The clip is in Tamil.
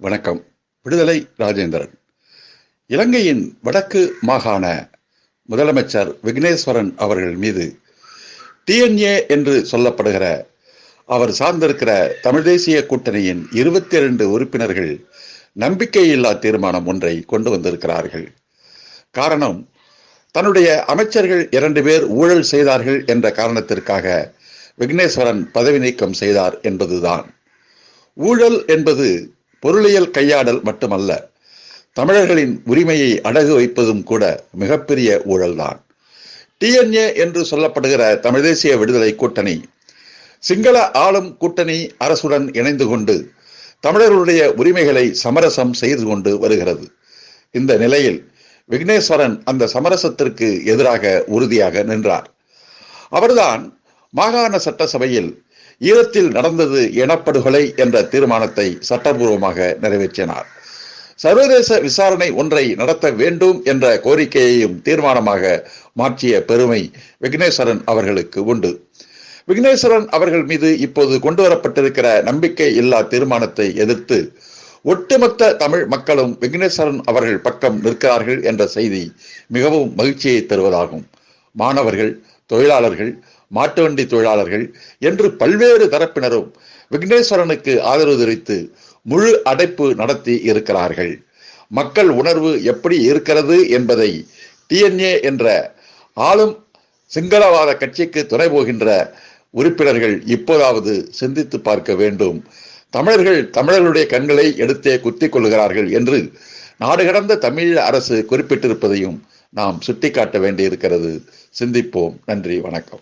வணக்கம். விடுதலை ராஜேந்திரன். இலங்கையின் வடக்கு மாகாண முதலமைச்சர் விக்னேஸ்வரன் அவர்கள் மீது டிஎன்ஏ என்று சொல்லப்படுகிற அவர் சார்ந்திருக்கிற தமிழ் தேசிய கூட்டணியின் இருபத்தி இரண்டு உறுப்பினர்கள் நம்பிக்கையில்லா தீர்மானம் ஒன்றை கொண்டு வந்திருக்கிறார்கள். காரணம் தன்னுடைய அமைச்சர்கள் இரண்டு பேர் ஊழல் செய்தார்கள் என்ற காரணத்திற்காக விக்னேஸ்வரன் பதவி நீக்கம் செய்தார் என்பதுதான். ஊழல் என்பது பொருளியல் கையாடல் மட்டுமல்ல தமிழர்களின் உரிமையை அடகு வைப்பதும் கூட மிகப்பெரிய ஊழல்தான். டிஎன்ஏ என்று சொல்லப்படுகிற தமிழ் தேசிய விடுதலை கூட்டணி சிங்கள ஆளும் கூட்டணி அரசுடன் இணைந்து கொண்டு தமிழர்களுடைய உரிமைகளை சமரசம் செய்து கொண்டு வருகிறது. இந்த நிலையில் விக்னேஸ்வரன் அந்த சமரசத்திற்கு எதிராக உறுதியாக நின்றார். அவர்தான் மாகாண சட்டசபையில் ஈழத்தில் நடந்தது இனப்படுகொலை என்ற தீர்மானத்தை சட்டபூர்வமாக நிறைவேற்றினார். சர்வதேச விசாரணை ஒன்றை நடத்த வேண்டும் என்ற கோரிக்கையையும் தீர்மானமாக மாற்றிய பெருமை விக்னேஸ்வரன் அவர்களுக்கு உண்டு. விக்னேஸ்வரன் அவர்கள் மீது இப்போது கொண்டு வரப்பட்டிருக்கிற நம்பிக்கை இல்லா தீர்மானத்தை எதிர்த்து ஒட்டுமொத்த தமிழ் மக்களும் விக்னேஸ்வரன் அவர்கள் பக்கம் நிற்கிறார்கள் என்ற செய்தி மிகவும் மகிழ்ச்சியை தருவதாகும். மாணவர்கள் தொழிலாளர்கள் மாட்டு வண்டி தொழிலாளர்கள் என்று பல்வேறு தரப்பினரும் விக்னேஸ்வரனுக்கு ஆதரவு தெரிவித்து முழு அடைப்பு நடத்தி இருக்கிறார்கள். மக்கள் உணர்வு எப்படி இருக்கிறது என்பதை டிஎன்ஏ என்ற ஆளும் சிங்களவாத கட்சிக்கு துணை போகின்ற உறுப்பினர்கள் இப்போதாவது சிந்தித்து பார்க்க வேண்டும். தமிழர்கள் தமிழர்களுடைய கண்களை எடுத்தே குத்திக் கொள்கிறார்கள் என்று நாடு கடந்த தமிழ் அரசு குறிப்பிட்டிருப்பதையும் நாம் சுட்டிக்காட்ட வேண்டியிருக்கிறது. சிந்திப்போம். நன்றி. வணக்கம்.